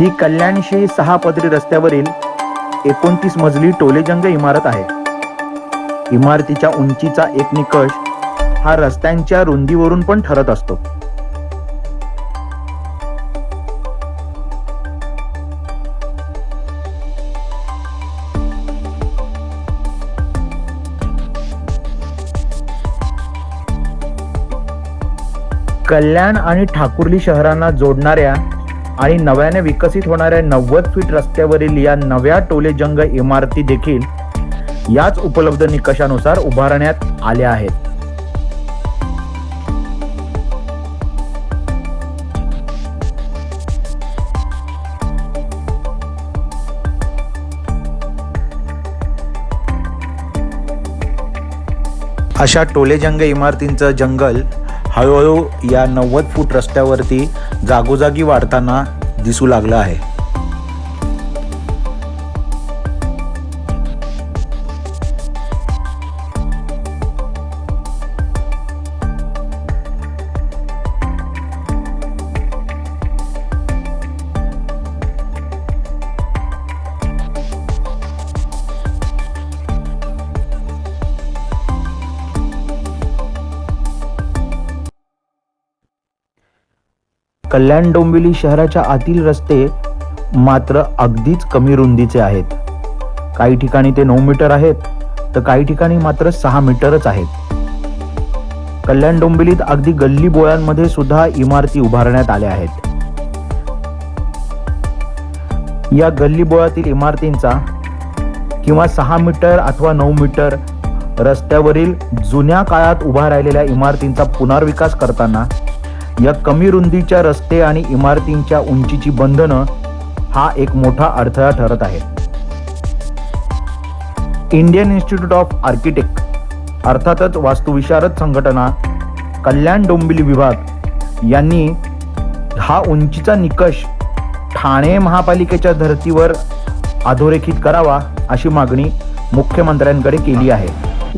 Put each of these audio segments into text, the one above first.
ही कल्याणशी सहा पदरी रस्त्यावरील एकोणतीस मजली टोलेजंग इमारत आहे. इमारतीच्या उंचीचा एक निकष हा रस्त्यांच्या रुंदीवरून पण ठरत असतो. कल्याण आणि ठाकुर्ली शहरांना जोडणाऱ्या आणि नव्याने विकसित होणाऱ्या नव्वद फीट रस्त्यावरील या नव्या टोलेजंग इमारती देखील याच उपलब्ध निकषानुसार उभारण्यात आल्या आहेत. अशा टोलेजंग इमारतींचं जंगल हळूहळू या नव्वद फूट रस्त्यावरती जागोजागी वाढताना दिसू लागलं आहे. कल्याण डोंबिवली शहराच्या आतील रस्ते मात्र अगदीच कमी रुंदीचे आहेत. काही ठिकाणी ते नऊ मीटर आहेत तर काही ठिकाणी मात्र सहा मीटरच आहेत. कल्याण डोंबिवलीत अगदी गल्ली बोळ्यांमध्ये सुद्धा इमारती उभारण्यात आल्या आहेत. या गल्ली बोळातील इमारतींचा किंवा सहा मीटर अथवा नऊ मीटर रस्त्यावरील जुन्या काळात उभा राहिलेल्या इमारतींचा पुनर्विकास करताना या कमी रुंदीच्या रस्ते आणि इमारतींच्या उंचीची बंधनं हा एक मोठा अडथळा ठरत आहे. इंडियन इन्स्टिट्यूट ऑफ आर्किटेक्ट अर्थातच वास्तुविशारद संघटना कल्याण डोंबिवली विभाग यांनी हा उंचीचा निकष ठाणे महापालिकेच्या धर्तीवर अधोरेखित करावा अशी मागणी मुख्यमंत्र्यांकडे केली आहे.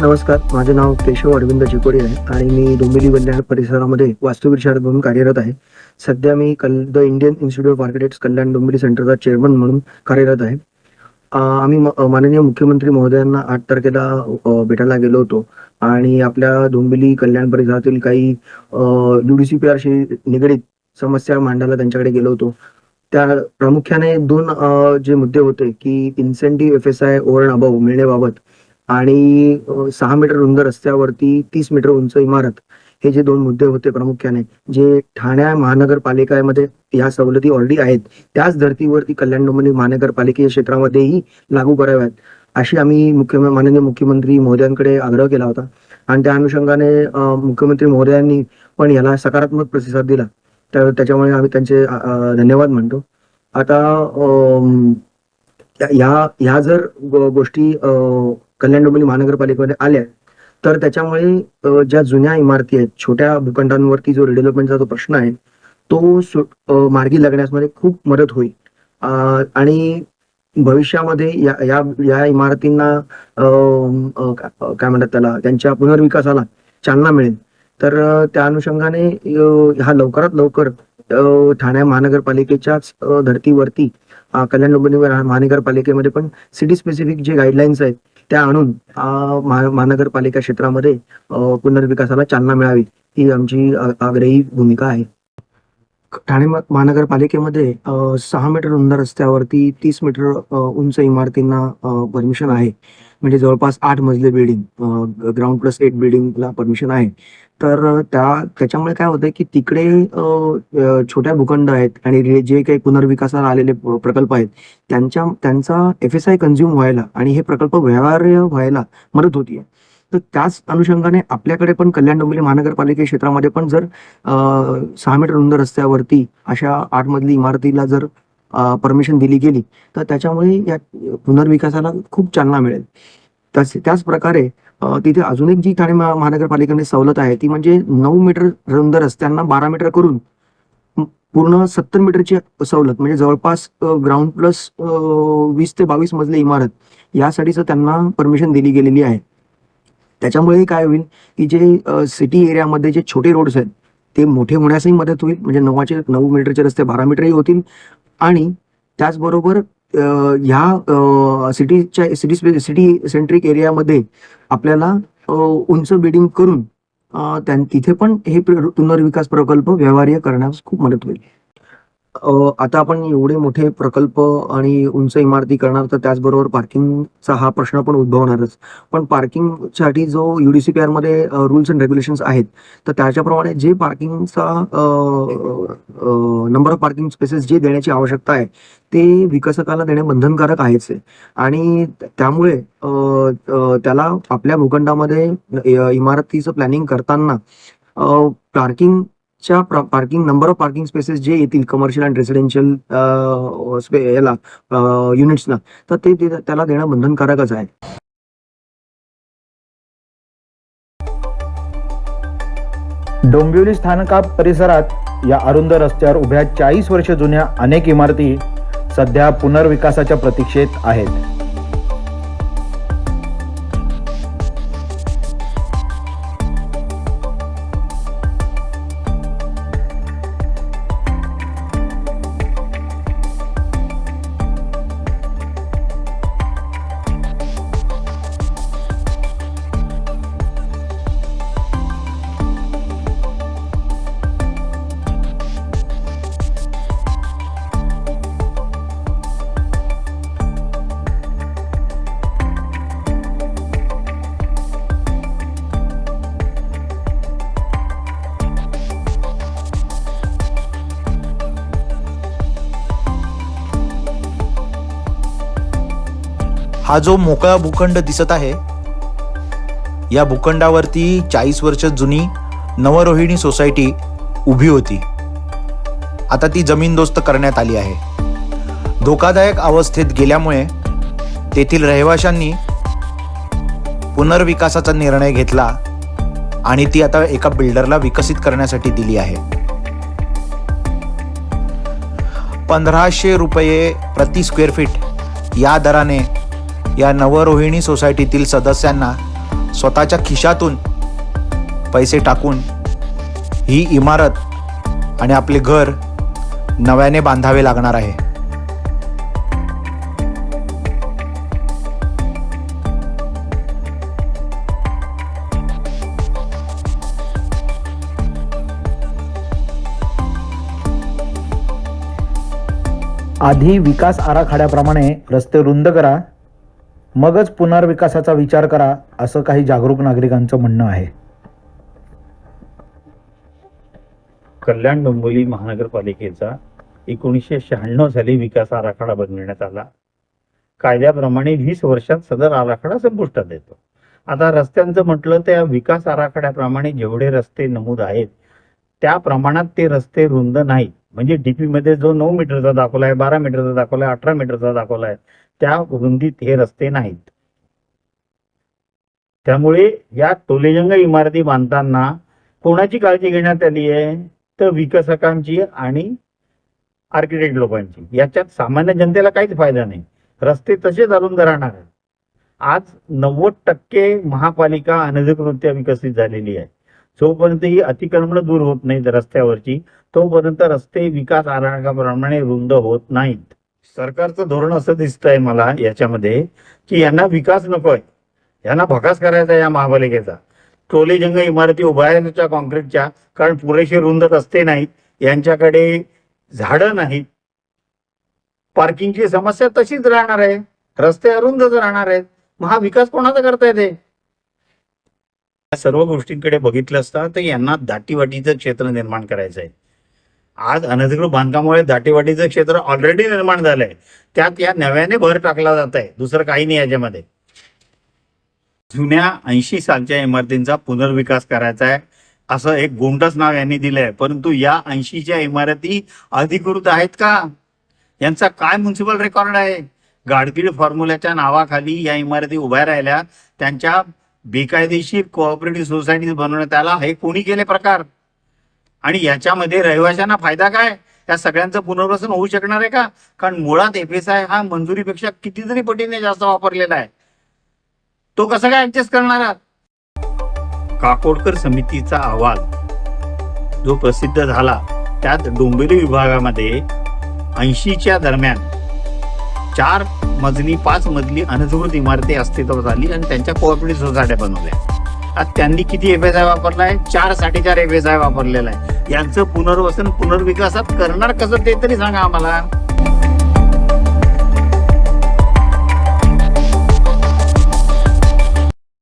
नमस्कार माझे नाव केशव अरविंद चिकोडी आहे आणि मी डोंबिवली कल्याण परिसरामध्ये वास्तुविशारद म्हणून कार्यरत आहे. सध्या मी कल the Indian Institute of Architects Kalyan Dombivli सेंटरचा चेअरमन म्हणून कार्यरत आहे. आम्ही म- माननीय मुख्यमंत्री महोदयांना आठ तारखेला भेटायला गेलो होतो आणि आपल्या डोंबिवली कल्याण परिसरातील काही युडीसीपीआरशी निगडीत समस्या मांडायला त्यांच्याकडे गेलो होतो. त्या प्रामुख्याने दोन जे मुद्दे होते की incentive F S I over above मिळण्याबाबत आणि सहा मीटर रुंद रस्त्यावरती तीस मीटर उंच इमारत हे जे दोन मुद्दे होते प्रामुख्याने जे ठाण्या महानगरपालिकेमध्ये या सवलती ऑलरेडी आहेत त्याच धर्तीवरती कल्याण डोंबिवली महानगरपालिकेच्या क्षेत्रामध्येही लागू कराव्यात अशी आम्ही मुख्य माननीय मुख्यमंत्री महोदयांकडे आग्रह केला होता. आणि त्या अनुषंगाने मुख्यमंत्री महोदयांनी पण याला सकारात्मक प्रतिसाद दिला. तर त्याच्यामुळे आम्ही त्यांचे धन्यवाद म्हणतो आता या- या ह्या जर गोष्टी अ, कल्याण डोंबिवली महानगरपालिकेमध्ये आल्या तर त्याच्यामुळे ज्या जुन्या इमारती आहेत छोट्या भूखंडांवरती जो रिडेव्हलपमेंटचा जो प्रश्न आहे तो मार्गी लागण्यामध्ये खूप मदत होईल. आणि भविष्यामध्ये या या या इमारतींना काय म्हणतात त्याला त्यांच्या पुनर्विकासाला चालना मिळेल. तर त्या अनुषंगाने ह्या हा लवकरात लवकर ठाणे महानगरपालिकेच्याच धर्तीवरती कल्याण डोंबिवली महानगरपालिकेमध्ये पण सिटी स्पेसिफिक जे गाईडलाईन्स आहेत त्या आणून महानगरपालिका क्षेत्रामध्ये पुनर्विकासाला चालना मिळावी ही आमची आग्रही भूमिका आहे. ठाणे महानगरपालिकेमध्ये सहा मीटर रुंद रस्त्यावरती तीस मीटर उंच इमारतींना परमिशन आहे. म्हणजे जवळपास आठ मजली बिल्डिंग ग्राउंड प्लस एट बिल्डिंगला परमिशन आहे. तर त्या त्याच्यामुळे काय होतंय की तिकडे छोट्या भूखंड आहेत आणि जे काही पुनर्विकासाला आलेले प्रकल्प आहेत त्यांच्या त्यांचा एफ एस आय कन्झ्युम व्हायला आणि हे प्रकल्प व्यवहार्य व्हायला मदत होतीये तर त्याच अनुषंगाने आपल्याकडे पण कल्याण डोंबिवली महानगरपालिका क्षेत्रामध्ये पण जर सहा मीटर रुंद रस्त्यावरती अशा आठमधली इमारतीला जर परमिशन दिली गेली तर त्याच्यामुळे या पुनर्विकासाला खूप चालना मिळेल. तसे त्याच प्रकारे तिथे अजून एक जी ठाणे महा- महानगरपालिकेने सवलत आहे ती म्हणजे नऊ मीटर रुंद रस्त्यांना बारा मीटर करून पूर्ण सत्तर मीटरची सवलत म्हणजे जवळपास ग्राउंड प्लस वीस ते बावीस मजले इमारत यासाठीच त्यांना परमिशन दिली गेलेली आहे. त्याच्यामुळे काय होईल की जे सिटी एरियामध्ये जे छोटे रोड्स आहेत ते मोठे होण्यासही मदत होईल म्हणजे नऊचे नऊ मीटरचे रस्ते बारा मीटरही होतील आणि त्याचबरोबर ह्या सिटीच्या सिटी सिटी सेंट्रिक एरियामध्ये आपल्याला उंच बिल्डिंग करून तिथे पण हे पुनर्विकास प्रकल्प व्यवहार्य करण्यास खूप मदत होईल. आता आपण एवढे मोठे प्रकल्प आणि उंच इमारती करणार तर त्याचबरोबर पार्किंगचा हा प्रश्न पण उद्भवणारच. पण पार्किंगसाठी जो युडीसीपीआरमध्ये रूल्स अँड रेग्युलेशन्स आहेत तर त्याच्याप्रमाणे जे पार्किंगचा नंबर ऑफ पार्किंग स्पेसेस जे देण्याची आवश्यकता आहे ते विकसकाला देणे बंधनकारक आहेच आहे. आणि त्यामुळे त्याला आपल्या भूखंडामध्ये इमारतीचं प्लॅनिंग करताना पार्किंगच्या parking number of parking spaces जे येतील कमर्शियल अँड रेसिडेन्शियल याला युनिट्सना तर ते- त्याला देणं बंधनकारकच आहे. डोंबिवली स्थानका परिसरात या अरुंद रस्त्यावर उभ्या चाळीस वर्ष जुन्या अनेक इमारती सध्या पुनर्विकासाच्या प्रतीक्षेत आहेत. हा जो मोकळा भूखंड दिसत आहे या भूखंडावरती चाळीस वर्ष जुनी नवरोहिणी सोसायटी उभी होती. आता ती जमीनदोस्त करण्यात आली आहे. धोकादायक अवस्थेत गेल्यामुळे तेथील रहिवाशांनी पुनर्विकासाचा निर्णय घेतला आणि ती आता एका बिल्डरला विकसित करण्यासाठी दिली आहे. पंधराशे रुपये प्रति स्क्वेअर फीट या दराने या नवरोहिणी सोसायटीतील सदस्यांना स्वतःच्या खिशातून पैसे टाकून ही इमारत आणि आपले घर नव्याने बांधावे लागणार आहे. आधी विकास आराखड्याप्रमाणे रस्ते रुंद करा. मगच पुनर्विकासाचा विचार करा असं काही जागरूक नागरिकांचं म्हणणं आहे. कल्याण डोंबिवली महानगरपालिकेचा एकोणीसशे शहाण्णव साली विकास आराखडा बनविण्यात आला. कायद्याप्रमाणे वीस वर्षात सदर आराखडा संपुष्टात येतो. आता रस्त्यांचं म्हटलं तर विकास आराखड्याप्रमाणे जेवढे रस्ते नमूद आहेत त्या प्रमाणात ते रस्ते रुंद नाहीत. म्हणजे डीपी मध्ये जो नऊ मीटरचा दाखवला आहे बारा मीटरचा दाखवला आहे अठरा मीटरचा दाखवला आहे त्या रुंदीत हे रस्ते नाहीत. त्यामुळे या टोलेजंग इमारती बांधताना कोणाची काळजी घेण्यात आली आहे? तर विकसकांची आणि आर्किटेक्ट लोकांची. याच्यात सामान्य जनतेला काहीच फायदा नाही. रस्ते तसेच अरुंद राहणार आहेत. आज नव्वद टक्के महापालिका अनधिकृत्या विकसित झालेली आहे. जोपर्यंत ही अतिक्रमण दूर होत नाहीत रस्त्यावरची तोपर्यंत रस्ते विकास आराखड्याप्रमाणे रुंद होत नाहीत. सरकारचं धोरण असं दिसतंय मला याच्यामध्ये की यांना विकास नकोय. यांना भकास करायचा या महापालिकेचा. टोलेजंग इमारती उभारण्याच्या कॉन्क्रीटच्या कारण पुरेशी रुंद असते नाहीत यांच्याकडे झाडं नाहीत. पार्किंगची समस्या तशीच राहणार आहे. रस्ते अरुंदच राहणार आहेत. मग हा विकास कोणाचा करता येते या सर्व गोष्टींकडे बघितलं असता तर यांना दाटीवाटीचं क्षेत्र निर्माण करायचं आहे आज अनधिकृत बांधकामामुळे दाटीवाटीचं क्षेत्र ऑलरेडी निर्माण झालंय. त्यात या नव्याने भर टाकला जात आहे दुसरं काही नाही याच्यामध्ये. जुन्या ऐंशी सालच्या इमारतींचा पुनर्विकास करायचा आहे असं एक गोंडस नाव यांनी दिलंय. परंतु या ऐंशीच्या इमारती अधिकृत आहेत का? यांचा काय म्युन्सिपल रेकॉर्ड आहे? गाडगीळ फॉर्म्युल्याच्या नावाखाली या इमारती उभ्या राहिल्या. त्यांच्या बेकायदेशीर कोऑपरेटिव्ह सोसायटी बनवण्यात आला. हे कोणी केले प्रकार? आणि याच्यामध्ये रहिवाशांना फायदा काय? त्या सगळ्यांचं पुनर्वसन होऊ शकणार आहे का? कारण मुळात एफ एस आय हा मंजुरीपेक्षा कितीतरी पटीने जास्त वापरलेला आहे. तो कसं काय ऍडजस्ट करणार आहात? काकोडकर समितीचा अहवाल जो प्रसिद्ध झाला त्यात डोंबिवली विभागामध्ये ऐंशीच्या दरम्यान चार मजली पाच मजली अनधिकृत इमारती अस्तित्वात आली आणि त्यांच्या कोऑपरेटिव्ह सोसायट्या बनवल्या. त्यांनी किती एफ एस आय वापरलाय चार साडेचार एफ एस आय वापरलेला आहे. यांचं पुनर्वसन पुनर्विकासात करणार कसं ते तरी सांगा आम्हाला.